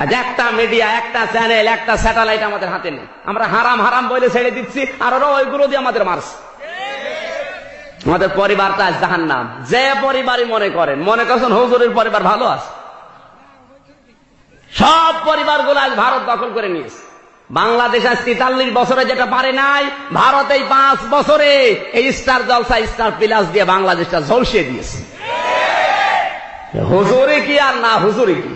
আজ একটা মিডিয়া একটা চ্যানেল একটা স্যাটেলাইট আমাদের হাতে নেই। আমরা হারাম হারাম ছেড়ে দিচ্ছি, আর ওরা ওইগুলো দিয়ে আমাদের মারছে। আমাদের পরিবারটা আজ নাম যে পরিবারই মনে করেন, মনে করছেন হুজুরের পরিবার ভালো আছে। সব পরিবারগুলো আজ ভারত দখল করে নিয়েছে। বাংলাদেশ আজ তেতাল্লিশ বছরে যেটা পারে নাই ভারত এই পাঁচ বছরে এই স্টার জলসা, স্টার দিয়ে বাংলাদেশটা ঝলসিয়ে দিয়েছে। হুজুরে কি আর না হুজুরে কি?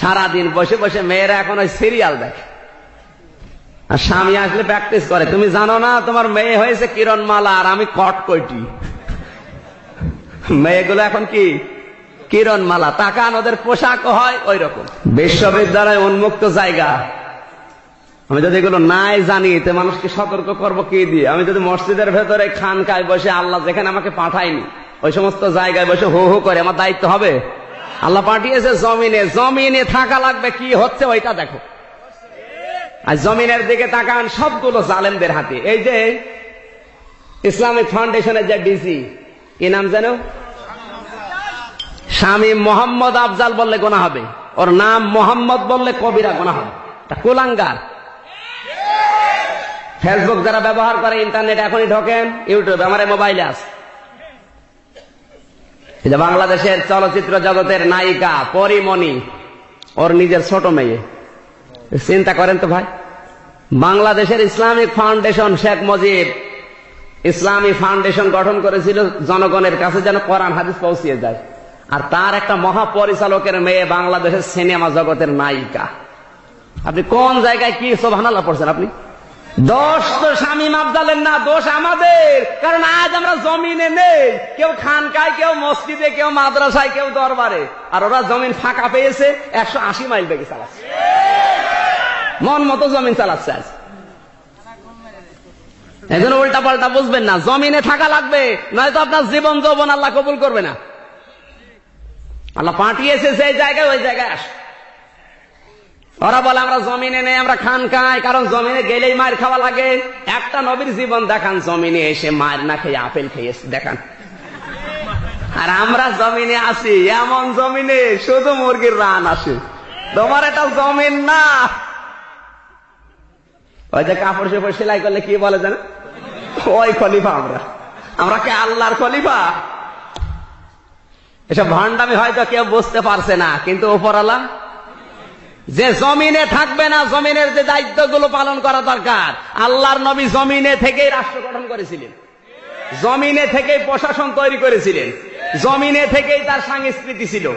সারাদিন বসে বসে মেয়েরা এখন ওই সিরিয়াল দেখে। আর স্বামী আসলে প্র্যাকটিস করে। তুমি জানো না, তোমার মেয়ে হয়েছে কিরণমালা আর আমি কট কইটি। মেয়েগুলো এখন কি? কিরণমালা। তাকান ওদের পোশাক হয় ওই রকম বিশ্ববিদ্যালয় উন্মুক্ত জায়গা। আমি যদি এগুলো নাই জানি, তো মানুষকে সতর্ক করব কি দিয়ে? আমি যদি মসজিদের ভেতরে খানকায় বসে আল্লাহ যেখানে আমাকে পাঠায়নি, ওই সমস্ত জায়গায় বসে হো হো করে, আমার দায়িত্ব হবে? আল্লাহ পাঠিয়েছে জমিনে জমিনে থাকা লাগবে, কি হচ্ছে ওইটা দেখো। আর জমিনের দিকে তাকান সবগুলো জালেমদের হাতে। এই যে ইসলামিক ফাউন্ডেশনের যে ডিসি, কি নাম যেন? স্বামী মোহাম্মদ আফজাল বললে গোনা হবে। ওর নাম মোহাম্মদ বললে কবিরা গোনা হবে। তা কুলাঙ্গার। ফেসবুক যারা ব্যবহার করে, ইন্টারনেট এখনই ঢোকেন, ইউটিউব, আমার মোবাইলে আছে। যে বাংলাদেশের চলচ্চিত্র জগতের নায়িকা পরিমণি, ওর নিজের ছোট মেয়ে। চিন্তা করেন তো ভাই। বাংলাদেশের ইসলামিক ফাউন্ডেশন শেখ মুজিব ইসলামী ফাউন্ডেশন গঠন করেছিল, জনগণের কাছে যেন কোরআন হাদিস পৌঁছিয়ে যায়। আর তার একটা মহাপরিচালকের মেয়ে বাংলাদেশের সিনেমা জগতের নায়িকা। আপনি কোন জায়গায় কি সোভানাল্লাহ পড়ছেন আপনি? দোষ তো স্বামী মাবদালেন না, দোষ আমাদের। কারণ আজ আমরা জমিনে নেই। কেউ খানকায়, কেউ মসজিদে, কেউ মাদ্রাসায়, কেউ দরবারে। আর ওরা জমিন ফাঁকা পেয়েছে, একশো আশি মাইল বেগে চালাচ্ছে। মন মতো জমিন চালাচ্ছে আজ। এখন উল্টা পাল্টা বুঝবেন না, জমিনে থাকা লাগবে, নয়তো আপনার জীবন যৌবন আল্লাহ কবুল করবে না। আল্লাহ পাঠিয়েছে সেই জায়গায়, ওই জায়গায় আস ওরা বলে, আমরা জমিনে নেই, আমরা খান খাই, কারণ জমিনে গেলেই মায়ের খাওয়া লাগে। একটা নবীর জীবন দেখান, জমিনে এসে মায়ের না খেয়ে আপেল খেয়ে দেখান। আর আমরা জমিনে আসি এমন জমিনে শুধু মুরগির রান আসে। তোমার এটা জমিন না। ওই যে কাপড় চোপড় সেলাই করলে কি বলে জানো? ওই খলিফা আমরা। আমরা কে আল্লাহর খলিফা? এসব ভান্ডামি হয়তো কেউ বুঝতে পারছে না, কিন্তু ওপরালা যে জমিনে থাকবে না, জমিনের যে দায়িত্বগুলো পালন করা দরকার, আল্লাহর নবী জমিনে থেকেই রাষ্ট্র গঠন করেছিলেন। জমিনে থেকেই প্রশাসন তৈরি করেছিলেন। জমিনে থেকেই তার সংস্কৃতি ছিল।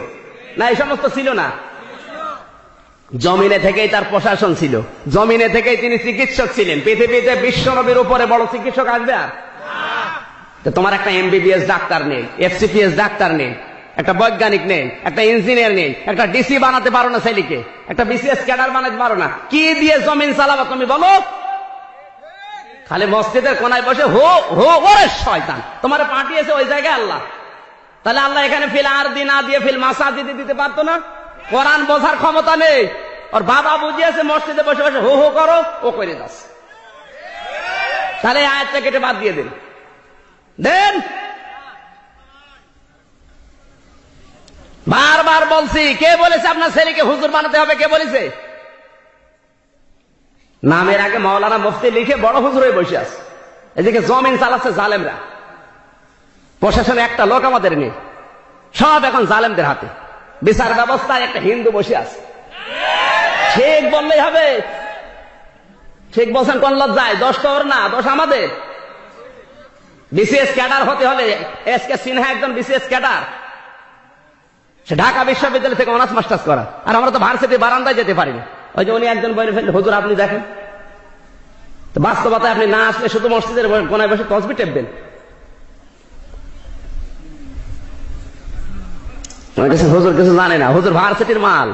না, এই সমস্ত ছিল না। জমিনে থেকেই তার প্রশাসন ছিল। জমিনে থেকেই তিনি চিকিৎসক ছিলেন। পৃথিবীতে বিশ্ব নবীর উপরে বড় চিকিৎসক আসবে আর? তোমার একটা এমবিবিএস ডাক্তার নেই, এফসিপিএস ডাক্তার নেই। একটা বৈজ্ঞানিক নেই, একটা ইঞ্জিনিয়ার নেই, একটা ডিসি বানাতে পারো না ছেলেকে, একটা বিসিএস ক্যাডার বানাতে পারো না। কি দিয়ে জমিন চালাবা তুমি বলো? খালি মসজিদের কোনায় বসে হো হো, ওরে শয়তান, তোমার পাঠিয়েছে ওই জায়গায় আল্লাহ। তাহলে আল্লাহ এখানে ফিল আর দিন না দিয়ে ফিল মাসা দিতে দিতে পারতো না? কোরআন বোঝার ক্ষমতা নেই। ওর বাবা বুঝিয়েছে, মসজিদে বসে বসে হো হো করো, ও করে দাস তাহলে আয়াতটা কেটে বাদ দিয়ে দিন। দেন বারবার বলছি, কে বলেছে আপনার ছেলেকে হুজুর বানাতে হবে? কে বলেছে? নামের আগে মাওলানা মুফতি লিখে বড় হুজুর হয়ে বসে আছে। এদিকে জমিন চালাচ্ছে জালেমরা। প্রশাসনে একটা লোক আমাদের নেই। সব এখন জালেমদের হাতে। বিচার ব্যবস্থায় একটা হিন্দু বসে আছে। ঠিক বললেই হবে। ঠিক বলছেন কোন লজ্জায়? দোষ তো ওর না, দোষ আমাদের। বিসিএস ক্যাডার হতে হলে এস কে সিনহা একজন বিসিএস ক্যাডার। সে ঢাকা বিশ্ববিদ্যালয় থেকে অনার্স মাস্টার্স করা। আর আমরা তো ভার্সিটি বারান্দায় যেতে পারি ওই যে উনি একজন বলে ফেললে, হুজুর, আপনি দেখেন? তো বাস্তবতায় আপনি না আসলে শুধু মসজিদের কোনায় বসে তসবি টেপবেন। আমার হুজুর কিছু জানে না। হুজুর ভার্সিটির মাল।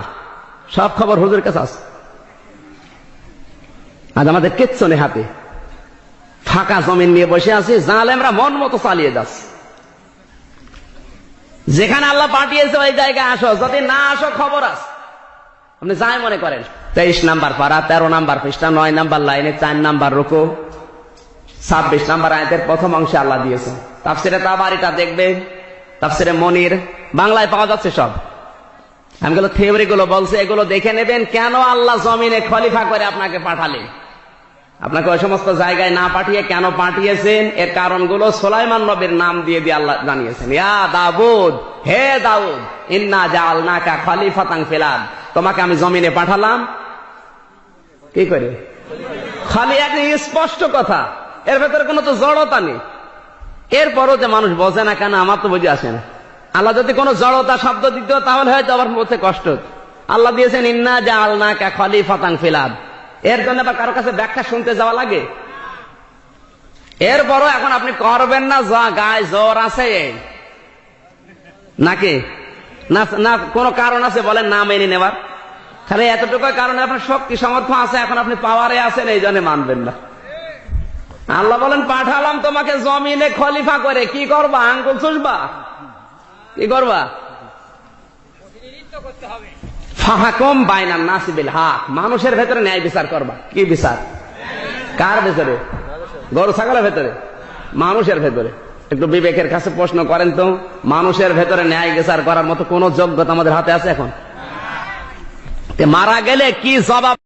সব খবর হুজুর কাছে আছে। আজ আমাদের কিচ্ছু হাতে। ফাঁকা জমিন নিয়ে বসে আছি, জালেমরা মন মতো চালিয়ে যাচ্ছে। যেখানে আল্লাহ পাঠিয়েছে ওই জায়গায় আসো, যদি না আসো খবর আছে। আপনি যাই মনে করেন। তেইশ নাম্বার পারা তেরো নাম্বার পৃষ্ঠা, নয় নাম্বার লাইনে, চার নাম্বার রুকো। ছাব্বিশ নাম্বার আয়তের প্রথম অংশে আল্লাহ দিয়েছে। তাফসিরে তা বাড়িটা দেখবে, তাফসিরে মনির, বাংলায় পাওয়া যাচ্ছে সব। আমি গুলো থিওরি গুলো বলছে, এগুলো দেখে নেবেন কেন আল্লাহ জমিনে খলিফা করে আপনাকে পাঠালেন? আপনাকে ওই সমস্ত জায়গায় না পাঠিয়ে কেন পাঠিয়েছেন? এর কারণগুলো সোলাইমান নবীর নাম দিয়ে দিয়ে আল্লাহ জানিয়েছেন। ইয়া দাউদ, হে দাউদ, ইন্না জাল নাকা খলিফাতাং ফিলাদ তোমাকে আমি জমিনে পাঠালাম। কি করে? খালি এক স্পষ্ট কথা, এর ভেতরে কোনো তো জড়তা নেই। এরপরও যে মানুষ বোঝে না কেন, আমার তো বুঝে আসে না। আল্লাহ যদি কোনো জড়তা, শব্দ দিত, তাহলে হয়তো আবার মধ্যে কষ্ট আল্লাহ দিয়েছেন, ইন্না জা আলনা কা খলি ফাতাং ফিলাদ এর জন্য আবার কারও কাছে ব্যাখ্যা শুনতে যাওয়া লাগে? এরপরও এখন আপনি করবেন না, যা গায়ে জ্বর আছে। নাকি? না কোনো কারণ আছে বলেন না মেনে নেবার খালি এতটুকু কারণে আপনার শক্তি, সামর্থ্য আছে, এখন আপনি পাওয়ারে আছেন, এই জন্য মানবেন না। আল্লাহ বলেন, পাঠালাম তোমাকে জমিনে খলিফা করে। কি করবা? আঙ্গুল চুষবা? কি করবা? ফাহাকম বাইনা নাসিবিল হাক। মানুষের ভেতরে ন্যায় বিচার করবা। কি বিচার? কার ভেতরে? গরু, ছাগলের ভেতরে? মানুষের ভেতরে। একটু বিবেকের কাছে প্রশ্ন করেন তো, মানুষের ভেতরে ন্যায় বিচার করার মতো কোন যোগ্যতা আমাদের হাতে আছে এখন? মারা গেলে কি জবাব